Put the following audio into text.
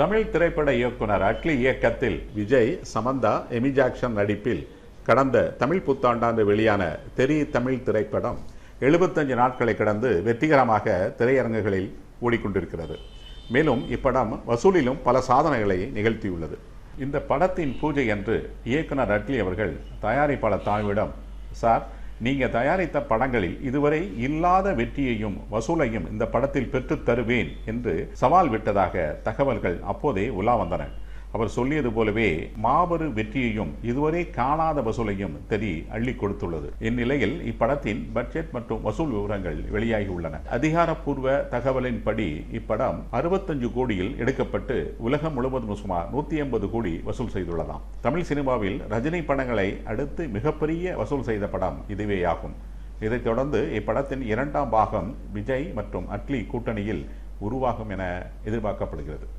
தமிழ் திரைப்பட இயக்குனர் அட்லி இயக்கத்தில் விஜய் சமந்தா எமி ஜாக்சன் நடிப்பில் கடந்த தமிழ் புத்தாண்டாண்டு வெளியான தெரி தமிழ் திரைப்படம் எழுபத்தஞ்சு நாட்களை கடந்து வெற்றிகரமாக திரையரங்குகளில் ஓடிக்கொண்டிருக்கிறது. மேலும் இப்படம் வசூலிலும் பல சாதனைகளை நிகழ்த்தியுள்ளது. இந்த படத்தின் பூஜை அன்று இயக்குனர் அட்லி அவர்கள் தயாரிப்பாளர் தாய்விடம் சார் நீங்க தயாரித்த படங்களில் இதுவரை இல்லாத வெற்றியையும் வசூலையும் இந்த படத்தில் பெற்றுத் தருவேன் என்று சவால் விட்டதாக தகவல்கள் அப்போதே உலா வந்தன. அவர் சொல்லியது போலவே மாபெரு வெற்றியையும் இதுவரை காணாத வசூலையும் தெரி அள்ளி கொடுத்துள்ளது. இந்நிலையில் இப்படத்தின் பட்ஜெட் மற்றும் வசூல் விவரங்கள் வெளியாகி உள்ளன அதிகாரப்பூர்வ தகவலின்படி இப்படம் அறுபத்தஞ்சு கோடியில் எடுக்கப்பட்டு உலகம் முழுவதும் சுமார் நூத்தி எண்பது கோடி வசூல் செய்துள்ளதாம். தமிழ் சினிமாவில் ரஜினி படங்களை அடுத்து மிகப்பெரிய வசூல் செய்த படம் இதுவேயாகும். இதைத் தொடர்ந்து இப்படத்தின் இரண்டாம் பாகம் விஜய் மற்றும் அட்லி கூட்டணியில் உருவாகும் என எதிர்பார்க்கப்படுகிறது.